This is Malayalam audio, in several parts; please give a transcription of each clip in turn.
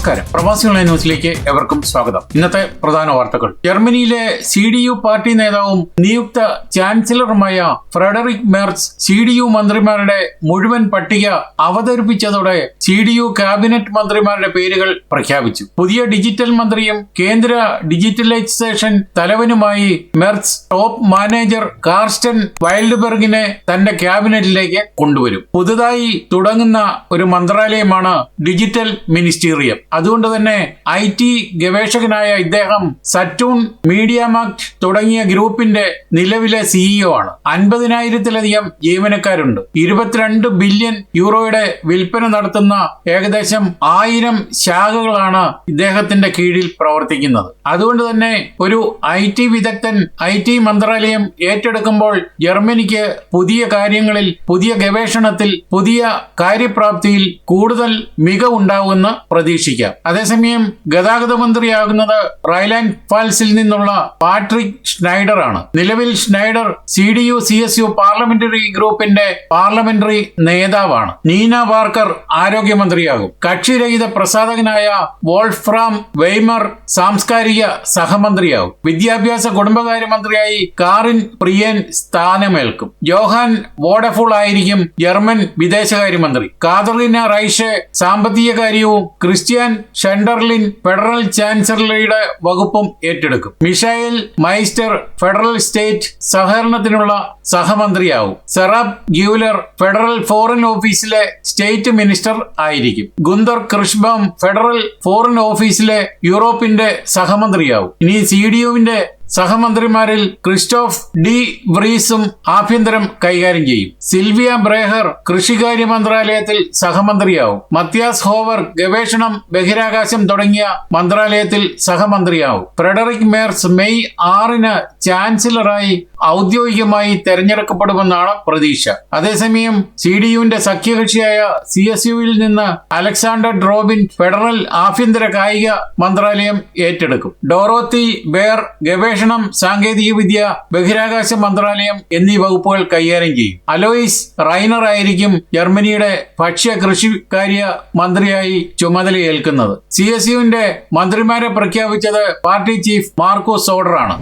നമസ്കാരം. പ്രവാസി ഓൺലൈൻ ന്യൂസിലേക്ക് എവർക്കും സ്വാഗതം. ഇന്നത്തെ പ്രധാന വാർത്തകൾ. ജർമ്മനിയിലെ സി ഡി യു പാർട്ടി നേതാവും നിയുക്ത ചാൻസലറുമായ Friedrich Merz C D U മന്ത്രിമാരുടെ മുഴുവൻ പട്ടിക അവതരിപ്പിച്ചതോടെ സി ഡി യു ക്യാബിനറ്റ് മന്ത്രിമാരുടെ പേരുകൾ പ്രഖ്യാപിച്ചു. പുതിയ ഡിജിറ്റൽ മന്ത്രിയും കേന്ദ്ര ഡിജിറ്റലൈസേഷൻ തലവനുമായി മെർസ് ടോപ്പ് മാനേജർ കാർസ്റ്റൻ വൈൽഡ്ബർഗിനെ തന്റെ ക്യാബിനറ്റിലേക്ക് കൊണ്ടുവരും. പുതുതായി തുടങ്ങുന്ന ഒരു മന്ത്രാലയമാണ് ഡിജിറ്റൽ മിനിസ്റ്റീരിയം അതുകൊണ്ട് തന്നെ ഐ ടി ഗവേഷകനായ ഇദ്ദേഹം സറ്റൂൺ മീഡിയ മാക്ട് തുടങ്ങിയ ഗ്രൂപ്പിന്റെ നിലവിലെ സിഇഒ ആണ്. അൻപതിനായിരത്തിലധികം ജീവനക്കാരുണ്ട്. ഇരുപത്തിരണ്ട് ബില്യൺ യൂറോയുടെ വിൽപ്പന നടത്തുന്ന ഏകദേശം ആയിരം ശാഖകളാണ് ഇദ്ദേഹത്തിന്റെ കീഴിൽ പ്രവർത്തിക്കുന്നത്. അതുകൊണ്ട് തന്നെ ഒരു ഐ ടി വിദഗ്ധൻ ഐ ടി മന്ത്രാലയം ഏറ്റെടുക്കുമ്പോൾ ജർമ്മനിക്ക് പുതിയ കാര്യങ്ങളിൽ പുതിയ ഗവേഷണത്തിൽ പുതിയ കാര്യപ്രാപ്തിയിൽ കൂടുതൽ മികവുണ്ടാവുമെന്ന് പ്രതീക്ഷിക്കാം അതേസമയം ഗതാഗത മന്ത്രിയാകുന്നത് റൈലാൻഡ് ഫാൽസിൽ നിന്നുള്ള പാട്രിക് ഷ്നൈഡർ ആണ് നിലവിൽ Schnieder C D U C S U parliamentary ഗ്രൂപ്പിന്റെ പാർലമെന്ററി നേതാവാണ്. നീന വാർക്കർ ആരോഗ്യമന്ത്രിയാകും. കക്ഷിരഹിത പ്രസാധകനായ വോൾഫ്രാം വെയ്മർ സാംസ്കാരിക സഹമന്ത്രിയാകും. വിദ്യാഭ്യാസ കുടുംബകാര്യ മന്ത്രിയായി കാറിൻ പ്രിയൻ സ്ഥാനമേൽക്കും. ജോഹാൻ വോഡഫുൾ ആയിരിക്കും ജർമ്മൻ വിദേശകാര്യമന്ത്രി. കാതറിന റൈഷെ സാമ്പത്തിക കാര്യവും ക്രിസ്ത്യൻ ഷെൻഡർലിൻ ഫെഡറൽ ചാൻസലറുടെ വകുപ്പും ഏറ്റെടുക്കും. മിഷേൽ മൈസ്റ്റർ ഫെഡറൽ സ്റ്റേറ്റ് സഹകരണത്തിനുള്ള സഹമന്ത്രിയാവും. സെറാബ് ഗ്യൂലർ ഫെഡറൽ ഫോറിൻ ഓഫീസിലെ സ്റ്റേറ്റ് മിനിസ്റ്റർ ആയിരിക്കും. ഗുന്ദർ കൃഷ്ബം ഫെഡറൽ ഫോറിൻ ഓഫീസിലെ യൂറോപ്പിന്റെ സഹമന്ത്രിയാവും. ഇനി സി ഡി യുവിന്റെ സഹമന്ത്രിമാരിൽ ക്രിസ്റ്റോഫ് ഡി വ്രീസും ആഭ്യന്തരം കൈകാര്യം ചെയ്യും. സിൽവിയ ബ്രേഹർ കൃഷികാര്യ മന്ത്രാലയത്തിൽ സഹമന്ത്രിയാവും. മത്യാസ് ഹോവർ ഗവേഷണം ബഹിരാകാശം തുടങ്ങിയ മന്ത്രാലയത്തിൽ സഹമന്ത്രിയാവും. ഫ്രെഡറിക് മേർസ് മെയ് ആറിന് ചാൻസലറായി ഔദ്യോഗികമായി തെരഞ്ഞെടുക്കപ്പെടുമെന്നാണ് പ്രതീക്ഷ. അതേസമയം സി ഡി യുവിന്റെ സഖ്യകക്ഷിയായ സി എസ് യുവിൽ നിന്ന് അലക്സാണ്ടർ ഡ്രോബിൻ ഫെഡറൽ ആഭ്യന്തര കായിക മന്ത്രാലയം ഏറ്റെടുക്കും. ഡോറോത്തി ബേർ ഗവേഷണം സാങ്കേതികവിദ്യ ബഹിരാകാശ മന്ത്രാലയം എന്നീ വകുപ്പുകൾ കൈകാര്യം ചെയ്യും. അലോയിസ് റൈനർ ആയിരിക്കും ജർമ്മനിയുടെ ഭക്ഷ്യ കൃഷികാര്യ മന്ത്രിയായി ചുമതലയേൽക്കുന്നത്. സി എസ് യുവിന്റെ മന്ത്രിമാരെ പ്രഖ്യാപിച്ചത് പാർട്ടി ചീഫ് മാർക്കോസ് സോഡറാണ്.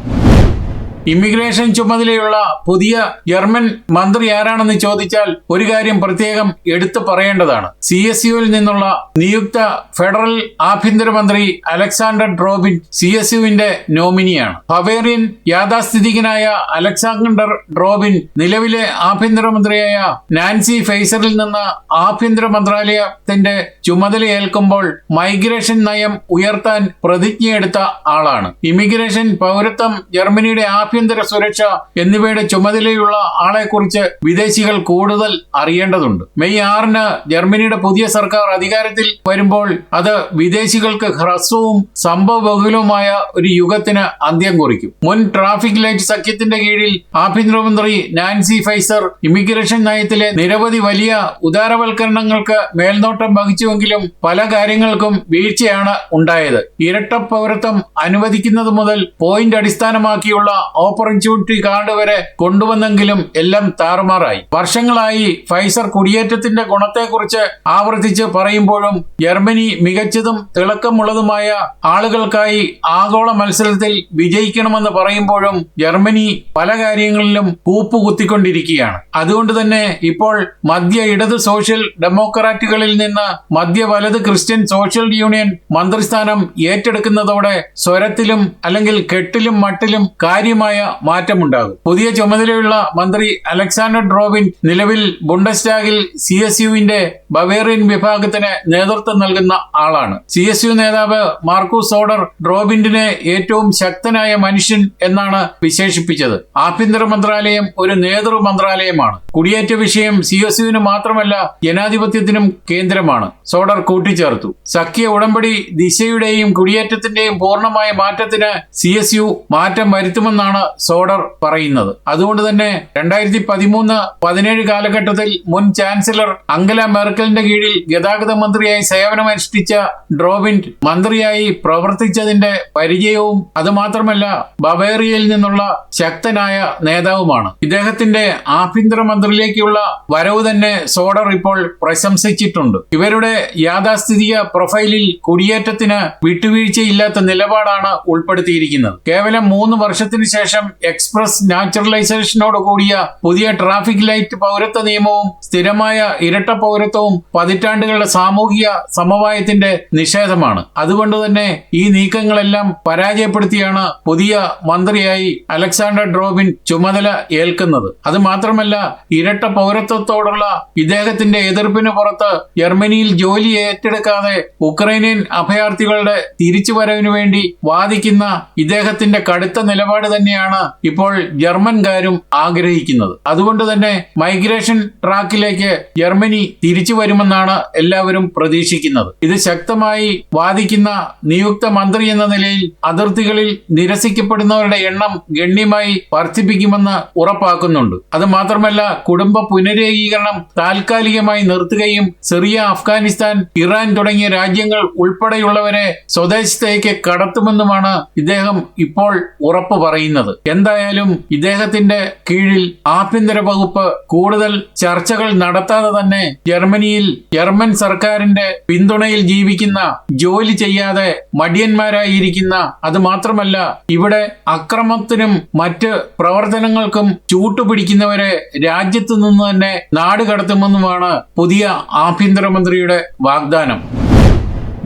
ഇമിഗ്രേഷൻ ചുമതലയുള്ള പുതിയ ജർമ്മൻ മന്ത്രി ആരാണെന്ന് ചോദിച്ചാൽ ഒരു കാര്യം പ്രത്യേകം എടുത്തു പറയേണ്ടതാണ്. സി എസ് യുവിൽ നിന്നുള്ള നിയുക്ത ഫെഡറൽ ആഭ്യന്തരമന്ത്രി അലക്സാണ്ടർ ഡ്രോബിൻ സി എസ് യുവിന്റെ നോമിനിയാണ്. ബവേറിയൻ യാഥാസ്ഥിതികനായ അലക്സാണ്ടർ ഡ്രോബിൻ നിലവിലെ ആഭ്യന്തരമന്ത്രിയായ നാൻസി ഫെയ്സറിൽ നിന്ന് ആഭ്യന്തര മന്ത്രാലയത്തിന്റെ ചുമതലയേൽക്കുമ്പോൾ മൈഗ്രേഷൻ നയം ഉയർത്താൻ പ്രതിജ്ഞയെടുത്ത ആളാണ്. ഇമിഗ്രേഷൻ പൗരത്വം ജർമ്മനിയുടെ ആഭ്യന്തര സുരക്ഷ എന്നിവയുടെ ചുമതലയുള്ള ആളെക്കുറിച്ച് വിദേശികൾ കൂടുതൽ അറിയേണ്ടതുണ്ട്. മെയ് ആറിന് ജർമ്മനിയുടെ പുതിയ സർക്കാർ അധികാരത്തിൽ വരുമ്പോൾ അത് വിദേശികൾക്ക് ഹ്രസ്വവും സംഭവബഹുലവുമായ ഒരു യുഗത്തിന് അന്ത്യം കുറിക്കും. മുൻ ട്രാഫിക് ലൈറ്റ് സഖ്യത്തിന്റെ കീഴിൽ ആഭ്യന്തരമന്ത്രി നാൻസി ഫൈസർ ഇമിഗ്രേഷൻ നയത്തിലെ നിരവധി വലിയ ഉദാരവൽക്കരണങ്ങൾക്ക് മേൽനോട്ടം വഹിച്ചുവെങ്കിലും പല കാര്യങ്ങൾക്കും വീഴ്ചയാണ് ഉണ്ടായത്. ഇരട്ട പൗരത്വം അനുവദിക്കുന്നത് മുതൽ പോയിന്റ് അടിസ്ഥാനമാക്കിയുള്ള ഓപ്പർച്യൂണിറ്റി കാർഡ് വരെ കൊണ്ടുവന്നെങ്കിലും എല്ലാം താറുമാറായി. വർഷങ്ങളായി ഫൈസർ കുടിയേറ്റത്തിന്റെ ഗുണത്തെക്കുറിച്ച് ആവർത്തിച്ച് പറയുമ്പോഴും ജർമ്മനി മികച്ചതും തിളക്കമുള്ളതുമായ ആളുകൾക്കായി ആഗോള മത്സരത്തിൽ വിജയിക്കണമെന്ന് പറയുമ്പോഴും ജർമ്മനി പല കാര്യങ്ങളിലും കൂപ്പുകുത്തിക്കൊണ്ടിരിക്കുകയാണ്. അതുകൊണ്ട് തന്നെ ഇപ്പോൾ മധ്യ ഇടത് സോഷ്യൽ ഡെമോക്രാറ്റുകളിൽ നിന്ന് മധ്യ വലത് ക്രിസ്ത്യൻ സോഷ്യൽ യൂണിയൻ മന്ത്രിസ്ഥാനം ഏറ്റെടുക്കുന്നതോടെ സ്വരത്തിലും അല്ലെങ്കിൽ കെട്ടിലും മട്ടിലും കാര്യമായ മാറ്റമുണ്ടാകും. പുതിയ ചുമതലയുള്ള മന്ത്രി അലക്സാണ്ടർ ഡ്രോബിൻ നിലവിൽ ബുണ്ടസ്റ്റാഗിൽ സി എസ് യുവിന്റെ ബവേറിയൻ വിഭാഗത്തിന് നേതൃത്വം നൽകുന്ന ആളാണ്. സി എസ് യു നേതാവ് മാർക്കൂസ് സോഡർ ഡ്രോബിൻഡിനെ ഏറ്റവും ശക്തനായ മനുഷ്യൻ എന്നാണ് വിശേഷിപ്പിച്ചത്. ആഭ്യന്തര മന്ത്രാലയം ഒരു നേതൃ മന്ത്രാലയമാണ്. കുടിയേറ്റ വിഷയം സി എസ് യുവിന് മാത്രമല്ല ജനാധിപത്യത്തിനും കേന്ദ്രമാണ്. സോഡർ കൂട്ടിച്ചേർത്തു. സഖ്യ ഉടമ്പടി ദിശയുടെയും കുടിയേറ്റത്തിന്റെയും പൂർണമായ മാറ്റത്തിന് സി എസ് യു മാറ്റം വരുത്തുമെന്നാണ് എന്നാണ് സോഡർ പറയുന്നത്. അതുകൊണ്ട് തന്നെ രണ്ടായിരത്തി പതിമൂന്ന് പതിനേഴ് കാലഘട്ടത്തിൽ മുൻ ചാൻസലർ അംഗല മെർക്കലിന്റെ കീഴിൽ ഗതാഗത മന്ത്രിയായി സേവനമനുഷ്ഠിച്ച ഡ്രോബിൻ മന്ത്രിയായി പ്രവർത്തിച്ചതിന്റെ പരിചയവും അതുമാത്രമല്ല ബവേറിയയിൽ നിന്നുള്ള ശക്തനായ നേതാവുമാണ്. ഇദ്ദേഹത്തിന്റെ ആഭ്യന്തര മന്ത്രിയിലേക്കുള്ള വരവ് തന്നെ സോഡർ ഇപ്പോൾ പ്രശംസിച്ചിട്ടുണ്ട്. ഇവരുടെ യാഥാസ്ഥിതിക പ്രൊഫൈലിൽ കുടിയേറ്റത്തിന് വിട്ടുവീഴ്ചയില്ലാത്ത നിലപാടാണ് ഉൾപ്പെടുത്തിയിരിക്കുന്നത്. കേവലം മൂന്ന് വർഷത്തിന് ശേഷം എക്സ്പ്രസ് നാച്ചുറലൈസേഷനോട് കൂടിയ പുതിയ ട്രാഫിക് ലൈറ്റ് പൗരത്വ നിയമവും സ്ഥിരമായ ഇരട്ട പൗരത്വവും പതിറ്റാണ്ടുകളുടെ സാമൂഹിക സമവായത്തിന്റെ നിഷേധമാണ്. അതുകൊണ്ട് തന്നെ ഈ നീക്കങ്ങളെല്ലാം പരാജയപ്പെടുത്തിയാണ് പുതിയ മന്ത്രിയായി അലക്സാണ്ടർ ഡ്രോബിൻ ചുമതല ഏൽക്കുന്നത്. അത് മാത്രമല്ല ഇരട്ട പൗരത്വത്തോടുള്ള ഇദ്ദേഹത്തിന്റെ എതിർപ്പിന് പുറത്ത് ജർമ്മനിയിൽ ജോലി ഏറ്റെടുക്കാതെ ഉക്രൈനിയൻ അഭയാർത്ഥികളുടെ തിരിച്ചുവരവിനു വേണ്ടി വാദിക്കുന്ന ഇദ്ദേഹത്തിന്റെ കടുത്ത നിലപാട് തന്നെയാണ് ഇപ്പോൾ ജർമ്മൻകാരും ആഗ്രഹിക്കുന്നത്. അതുകൊണ്ട് തന്നെ മൈഗ്രേഷൻ ട്രാക്കിലേക്ക് ജർമ്മനി തിരിച്ചു വരുമെന്നാണ് എല്ലാവരും പ്രതീക്ഷിക്കുന്നത്. ഇത് ശക്തമായി വാദിക്കുന്ന നിയുക്ത മന്ത്രി എന്ന നിലയിൽ അതിർത്തികളിൽ നിരസിക്കപ്പെടുന്നവരുടെ എണ്ണം ഗണ്യമായി വർദ്ധിപ്പിക്കുമെന്ന് ഉറപ്പാക്കുന്നുണ്ട്. അത് മാത്രമല്ല കുടുംബ പുനരേകീകരണം താൽക്കാലികമായി നിർത്തുകയും സിറിയ അഫ്ഗാനിസ്ഥാൻ ഇറാൻ തുടങ്ങിയ രാജ്യങ്ങൾ ഉൾപ്പെടെയുള്ളവരെ സ്വദേശത്തേക്ക് കടത്തുമെന്നുമാണ് ഇദ്ദേഹം ഇപ്പോൾ ഉറപ്പ് പറയുന്നത്. എന്തായാലും ഇദ്ദേഹത്തിന്റെ കീഴിൽ ആഭ്യന്തര വകുപ്പ് കൂടുതൽ ചർച്ചകൾ നടത്താതെ തന്നെ ജർമ്മനിയിൽ ജർമ്മൻ സർക്കാരിന്റെ പിന്തുണയിൽ ജീവിക്കുന്ന ജോലി ചെയ്യാതെ മടിയന്മാരായിരിക്കുന്ന അത് മാത്രമല്ല ഇവിടെ അക്രമത്തിനും മറ്റ് പ്രവർത്തനങ്ങൾക്കും ചൂട്ടുപിടിക്കുന്നവരെ രാജ്യത്തു നിന്ന് തന്നെ നാട് കടത്തുമെന്നുമാണ് പുതിയ ആഭ്യന്തരമന്ത്രിയുടെ വാഗ്ദാനം.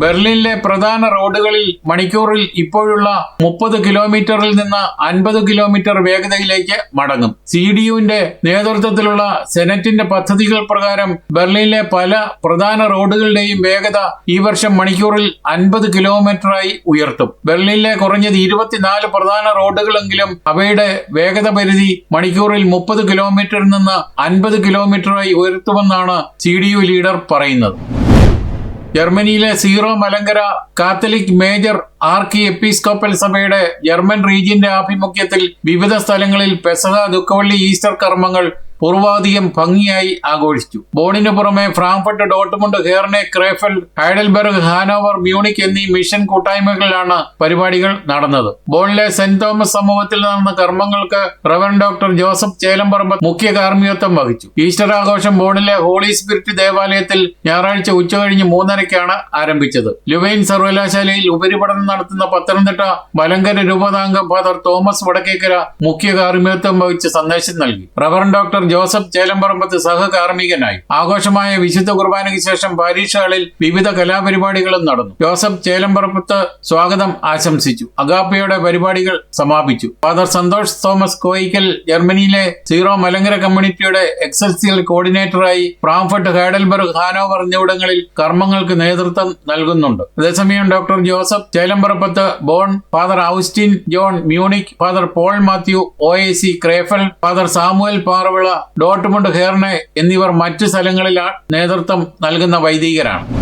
ബെർലിനിലെ പ്രധാന റോഡുകളിൽ മണിക്കൂറിൽ ഇപ്പോഴുള്ള മുപ്പത് കിലോമീറ്ററിൽ നിന്ന് അൻപത് കിലോമീറ്റർ വേഗതയിലേക്ക് മടങ്ങും. സി ഡി യുവിന്റെ നേതൃത്വത്തിലുള്ള സെനറ്റിന്റെ പദ്ധതികൾ പ്രകാരം ബെർലിനിലെ പല പ്രധാന റോഡുകളുടെയും വേഗത ഈ വർഷം മണിക്കൂറിൽ അൻപത് കിലോമീറ്ററായി ഉയർത്തും. ബെർലിനിലെ കുറഞ്ഞത് ഇരുപത്തിനാല് പ്രധാന റോഡുകളെങ്കിലും അവയുടെ വേഗത പരിധി മണിക്കൂറിൽ മുപ്പത് കിലോമീറ്ററിൽ നിന്ന് അൻപത് കിലോമീറ്ററായി ഉയർത്തുമെന്നാണ് സി ഡി യു ലീഡർ പറയുന്നത്. ജർമ്മനിയിലെ Syro Malankara Catholic major archiepiscopal സഭയുടെ ജർമ്മൻ റീജിയന്റെ ആഭിമുഖ്യത്തിൽ വിവിധ സ്ഥലങ്ങളിൽ പെസഹ ദുഃഖവള്ളി ഈസ്റ്റർ കർമ്മങ്ങൾ പൂർവാധികം ഭംഗിയായി ആഘോഷിച്ചു. ബോണിന് പുറമെ Frankfurt Dortmund Herne Krefeld Heidelberg Hanover Munich എന്നീ മിഷൻ കൂട്ടായ്മകളിലാണ് പരിപാടികൾ നടന്നത്. ബോണിലെ സെന്റ് തോമസ് സമൂഹത്തിൽ നടന്ന കർമ്മങ്ങൾക്ക് റവൻ ഡോക്ടർ ജോസഫ് ചേലമ്പറമ്പ് മുഖ്യ കാർമ്മികത്വം വഹിച്ചു. ഈസ്റ്റർ ആഘോഷം ബോണിലെ ഹോളി സ്പിരിറ്റ് ദേവാലയത്തിൽ ഞായറാഴ്ച ഉച്ചകഴിഞ്ഞ് മൂന്നരയ്ക്കാണ് ആരംഭിച്ചത്. ലുവൈൻ സർവകലാശാലയിൽ ഉപരിപഠനം നടത്തുന്ന പത്തനംതിട്ട മലങ്കര രൂപതാംഗം ഫാദർ തോമസ് വടക്കേക്കര മുഖ്യ കാർമ്മികത്വം വഹിച്ച് സന്ദേശം നൽകി. റവറൻ ഡോക്ടർ ജോസഫ് ചേലമ്പറമ്പത്ത് സഹകാർമ്മികനായി. ആഘോഷമായ വിശുദ്ധ കുർബാനയ്ക്ക് ശേഷം പരീക്ഷകളിൽ വിവിധ കലാപരിപാടികളും നടന്നു. ജോസഫ് ചേലമ്പറമ്പത്ത് സ്വാഗതം ആശംസിച്ചു. അഗാപ്പയുടെ പരിപാടികൾ സമാപിച്ചു. ഫാദർ സന്തോഷ് തോമസ് കോയിക്കൽ ജർമ്മനിയിലെ സീറോ മലങ്കര കമ്മ്യൂണിറ്റിയുടെ എക്സൽസിയൽ കോർഡിനേറ്ററായി ഫ്രാങ്ക്ഫർട്ട് ഹൈഡൽബർഗ് ഹാനോവർ എന്നിവിടങ്ങളിൽ കർമ്മങ്ങൾക്ക് നേതൃത്വം നൽകുന്നുണ്ട്. അതേസമയം doctor Joseph Chelamparambath Bonn father Austin John Munich father Paul Mathew O A C Krefeld father Samuel Paravila Dortmund Herne എന്നിവർ മറ്റു സ്ഥലങ്ങളിൽ നേതൃത്വം നൽകുന്ന വൈദികരാണ്.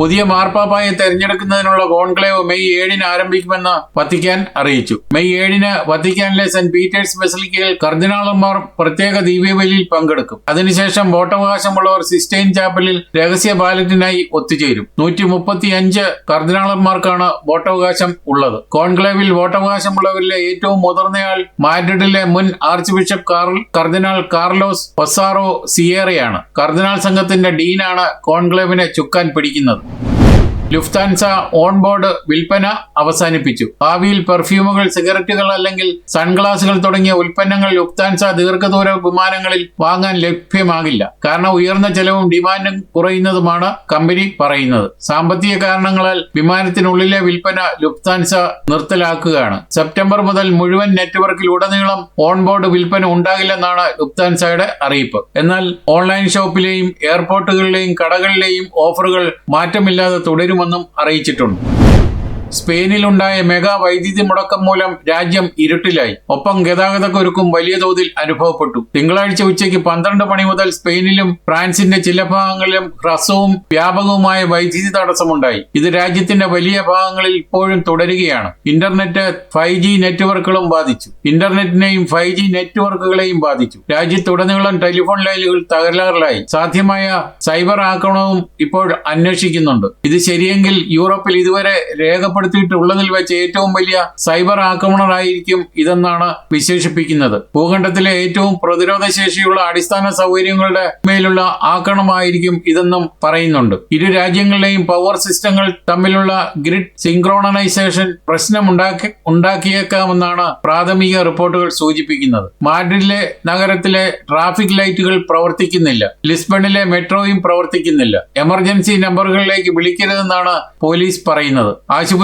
പുതിയ മാർപ്പാപ്പായെ തെരഞ്ഞെടുക്കുന്നതിനുള്ള കോൺക്ലേവ് മെയ് ഏഴിന് ആരംഭിക്കുമെന്ന് വത്തിക്കാൻ അറിയിച്ചു. മെയ് ഏഴിന് വത്തിക്കാനിലെ സെന്റ് പീറ്റേഴ്സ് ബസിലിക്കയിൽ കർദിനാളന്മാർ പ്രത്യേക ദിവ്യബലിയിൽ പങ്കെടുക്കും. അതിനുശേഷം വോട്ടവകാശമുള്ളവർ സിസ്റ്റൈൻ ചാപ്പലിൽ രഹസ്യ ബാലറ്റിനായി ഒത്തുചേരും. നൂറ്റി മുപ്പത്തി അഞ്ച് കർദിനാളന്മാർക്കാണ് വോട്ടവകാശം ഉള്ളത്. കോൺക്ലേവിൽ വോട്ടവകാശമുള്ളവരിലെ ഏറ്റവും മുതിർന്നയാൾ മാഡ്രിഡിലെ മുൻ ആർച്ച് ബിഷപ്പ് കർദിനാൾ കാർലോസ് ഒസാറോ സിയേറയാണ്. കർദിനാൾ സംഘത്തിന്റെ ഡീനാണ് കോൺക്ലേവിനെ ചുക്കാൻ പിടിക്കുന്നത്. ലുഫ്താൻസ ഓൺബോർഡ് വിൽപ്പന അവസാനിപ്പിച്ചു. ഭാവിയിൽ പെർഫ്യൂമുകൾ സിഗരറ്റുകൾ അല്ലെങ്കിൽ സൺഗ്ലാസുകൾ തുടങ്ങിയ ഉൽപ്പന്നങ്ങൾ ലുഫ്താൻസ ദീർഘദൂര വിമാനങ്ങളിൽ വാങ്ങാൻ ലഭ്യമാകില്ല. കാരണം ഉയർന്ന ചെലവും ഡിമാൻഡും കുറയുന്നതുമാണ് കമ്പനി പറയുന്നത്. സാമ്പത്തിക കാരണങ്ങളാൽ വിമാനത്തിനുള്ളിലെ വിൽപ്പന ലുഫ്താൻസ നിർത്തലാക്കുകയാണ്. സെപ്റ്റംബർ മുതൽ മുഴുവൻ നെറ്റ്വർക്കിൽ ഉടനീളം ഓൺബോർഡ് വിൽപ്പന ഉണ്ടാകില്ലെന്നാണ് ലുഫ്താൻസയുടെ അറിയിപ്പ്. എന്നാൽ ഓൺലൈൻ ഷോപ്പിലെയും എയർപോർട്ടുകളിലെയും കടകളിലെയും ഓഫറുകൾ മാറ്റമില്ലാതെ തുടരുമെന്നും അറിയിച്ചിട്ടുണ്ട് സ്പെയിനിലുണ്ടായ മെഗാ വൈദ്യുതി മുടക്കം മൂലം രാജ്യം ഇരുട്ടിലായി. ഒപ്പം ഗതാഗതക്കുരുക്കും വലിയ തോതിൽ അനുഭവപ്പെട്ടു. തിങ്കളാഴ്ച ഉച്ചയ്ക്ക് പന്ത്രണ്ട് മണി മുതൽ സ്പെയിനിലും ഫ്രാൻസിന്റെ ചില ഭാഗങ്ങളിലും ഹ്രസ്വവും വ്യാപകവുമായ വൈദ്യുതി തടസ്സമുണ്ടായി. ഇത് രാജ്യത്തിന്റെ വലിയ ഭാഗങ്ങളിൽ ഇപ്പോഴും തുടരുകയാണ്. ഇന്റർനെറ്റ് ഫൈവ് ജി നെറ്റ്വർക്കുകളും ബാധിച്ചു. ഇന്റർനെറ്റിനെയും ഫൈവ് ജി നെറ്റ്വർക്കുകളെയും ബാധിച്ചു. രാജ്യത്തുടനീളം ടെലിഫോൺ ലൈനുകൾ തകരാറിലായി. സാധ്യമായ സൈബർ ആക്രമണവും ഇപ്പോൾ അന്വേഷിക്കുന്നുണ്ട്. ഇത് ശരിയെങ്കിൽ യൂറോപ്പിൽ ഇതുവരെ രേഖപ്പെടുത്തിയിട്ടുള്ളതിൽ വെച്ച് ഏറ്റവും വലിയ സൈബർ ആക്രമണമായിരിക്കും ഇതെന്നാണ് വിശേഷിപ്പിക്കുന്നത്. ഭൂഖണ്ഡത്തിലെ ഏറ്റവും പ്രതിരോധ ശേഷിയുള്ള അടിസ്ഥാന സൗകര്യങ്ങളുടെ മേലുള്ള ആക്രമണമായിരിക്കും ഇതെന്നും പറയുന്നുണ്ട്. ഇരു രാജ്യങ്ങളിലെയും പവർ സിസ്റ്റങ്ങൾ തമ്മിലുള്ള ഗ്രിഡ് സിങ്ക്രോണൈസേഷൻ പ്രശ്നമുണ്ടാക്കി ഉണ്ടാക്കിയേക്കാമെന്നാണ് പ്രാഥമിക റിപ്പോർട്ടുകൾ സൂചിപ്പിക്കുന്നത്. മാഡ്രിഡിലെ നഗരത്തിലെ ട്രാഫിക് ലൈറ്റുകൾ പ്രവർത്തിക്കുന്നില്ല. ലിസ്ബണിലെ മെട്രോയും പ്രവർത്തിക്കുന്നില്ല. എമർജൻസി നമ്പറുകളിലേക്ക് വിളിക്കരുതെന്നാണ് പോലീസ് പറയുന്നത്.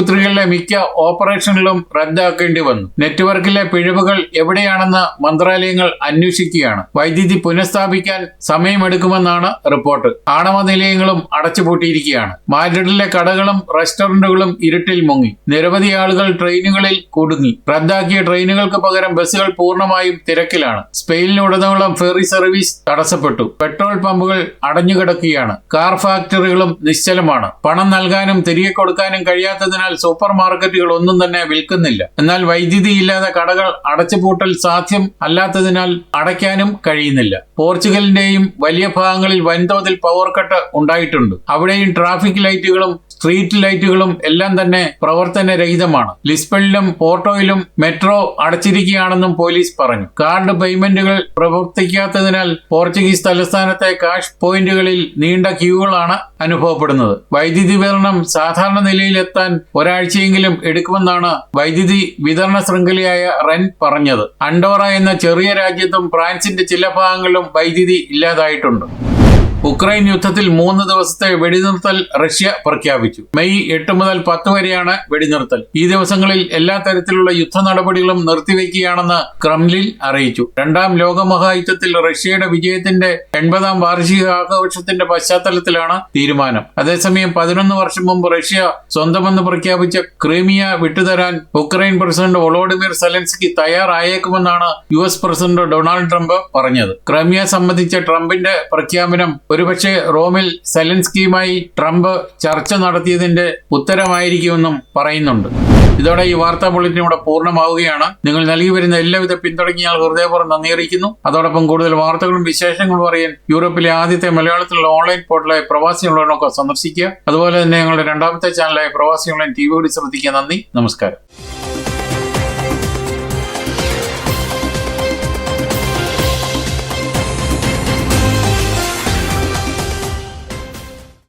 ആശുപത്രികളിലെ മിക്ക ഓപ്പറേഷനുകളും റദ്ദാക്കേണ്ടി വന്നു. നെറ്റ്വർക്കിലെ പിഴവുകൾ എവിടെയാണെന്ന് മന്ത്രാലയങ്ങൾ അന്വേഷിക്കുകയാണ്. വൈദ്യുതി പുനഃസ്ഥാപിക്കാൻ സമയമെടുക്കുമെന്നാണ് റിപ്പോർട്ട്. ആണവ നിലയങ്ങളും അടച്ചുപൂട്ടിയിരിക്കുകയാണ്. മാഡ്രിഡിലെ കടകളും റെസ്റ്റോറന്റുകളും ഇരുട്ടിൽ മുങ്ങി. നിരവധി ആളുകൾ ട്രെയിനുകളിൽ കുടുങ്ങി. റദ്ദാക്കിയ ട്രെയിനുകൾക്ക് പകരം ബസ്സുകൾ പൂർണമായും തിരക്കിലാണ്. സ്പെയിനിലുടനീളം ഫെറി സർവീസ് തടസ്സപ്പെട്ടു. പെട്രോൾ പമ്പുകൾ അടഞ്ഞുകിടക്കുകയാണ്. കാർ ഫാക്ടറികളും നിശ്ചലമാണ്. പണം നൽകാനും തിരികെ കൊടുക്കാനും കഴിയാത്തതിനാൽ സൂപ്പർ മാർക്കറ്റുകൾ ഒന്നും തന്നെ വിൽക്കുന്നില്ല. എന്നാൽ വൈദ്യുതി ഇല്ലാതെ കടകൾ അടച്ചുപൂട്ടൽ സാധ്യം അല്ലാത്തതിനാൽ അടയ്ക്കാനും കഴിയുന്നില്ല. പോർച്ചുഗലിന്റെയും വലിയ ഭാഗങ്ങളിൽ വൻതോതിൽ പവർ കട്ട് ഉണ്ടായിട്ടുണ്ട്. അവിടെയും ട്രാഫിക് ലൈറ്റുകളും സ്ട്രീറ്റ് ലൈറ്റുകളും എല്ലാം തന്നെ പ്രവർത്തനരഹിതമാണ്. ലിസ്ബണിലും പോർട്ടോയിലും മെട്രോ അടച്ചിരിക്കുകയാണെന്നും പോലീസ് പറഞ്ഞു. കാർഡ് പേയ്മെന്റുകൾ പ്രവർത്തിക്കാത്തതിനാൽ പോർച്ചുഗീസ് തലസ്ഥാനത്തെ കാഷ് പോയിന്റുകളിൽ നീണ്ട ക്യൂകളാണ് അനുഭവപ്പെടുന്നത്. വൈദ്യുതി വിതരണം സാധാരണ നിലയിലെത്താൻ ഒരാഴ്ചയെങ്കിലും എടുക്കുമെന്നാണ് വൈദ്യുതി വിതരണ ശൃംഖലയായ റെൻ പറഞ്ഞത്. അണ്ടോറ എന്ന ചെറിയ രാജ്യത്തും ഫ്രാൻസിന്റെ ചില ഭാഗങ്ങളിലും വൈദ്യുതി ഇല്ലാതായിട്ടുണ്ട്. ഉക്രൈൻ യുദ്ധത്തിൽ മൂന്ന് ദിവസത്തെ വെടിനിർത്തൽ റഷ്യ പ്രഖ്യാപിച്ചു. മെയ് എട്ട് മുതൽ പത്ത് വരെയാണ് വെടിനിർത്തൽ. ഈ ദിവസങ്ങളിൽ എല്ലാ തരത്തിലുള്ള യുദ്ധ നടപടികളും നിർത്തിവെക്കുകയാണെന്ന് ക്രെംലിൻ അറിയിച്ചു. രണ്ടാം ലോകമഹായുദ്ധത്തിൽ റഷ്യയുടെ വിജയത്തിന്റെ എൺപതാം വാർഷിക ആഘോഷത്തിന്റെ പശ്ചാത്തലത്തിലാണ് തീരുമാനം. അതേസമയം പതിനൊന്ന് വർഷം മുമ്പ് റഷ്യ സ്വന്തമെന്ന് പ്രഖ്യാപിച്ച ക്രീമിയ വിട്ടുതരാൻ Ukraine president Volodymyr Zelensky തയ്യാറായേക്കുമെന്നാണ് U S president Donald Trump പറഞ്ഞത്. ക്രൈമിയ സംബന്ധിച്ച ട്രംപിന്റെ പ്രഖ്യാപനം ഒരുപക്ഷെ റോമിൽ സെലൻസ്കിയുമായി ട്രംപ് ചർച്ച നടത്തിയതിന്റെ ഉത്തരമായിരിക്കുമെന്നും പറയുന്നുണ്ട്. ഇതോടെ ഈ വാർത്താ ബുള്ളറ്റിൻ ഇവിടെ പൂർണമാവുകയാണ്. നിങ്ങൾ നൽകി വരുന്ന എല്ലാവിധ പിന്തുണയ്ക്കിയാൽ ഹൃദയപൂർവം നന്ദി അറിയിക്കുന്നു. അതോടൊപ്പം കൂടുതൽ വാർത്തകളും വിശേഷങ്ങളും അറിയാൻ യൂറോപ്പിലെ ആദ്യത്തെ മലയാളത്തിലുള്ള ഓൺലൈൻ പോർട്ടലായ പ്രവാസി ഓൺലൈനൊക്കെ സന്ദർശിക്കുക. അതുപോലെ തന്നെ ഞങ്ങളുടെ രണ്ടാമത്തെ ചാനലായ പ്രവാസി ഓൺലൈൻ ടി വി കൂടി ശ്രദ്ധിക്കുക. നന്ദി. നമസ്കാരം.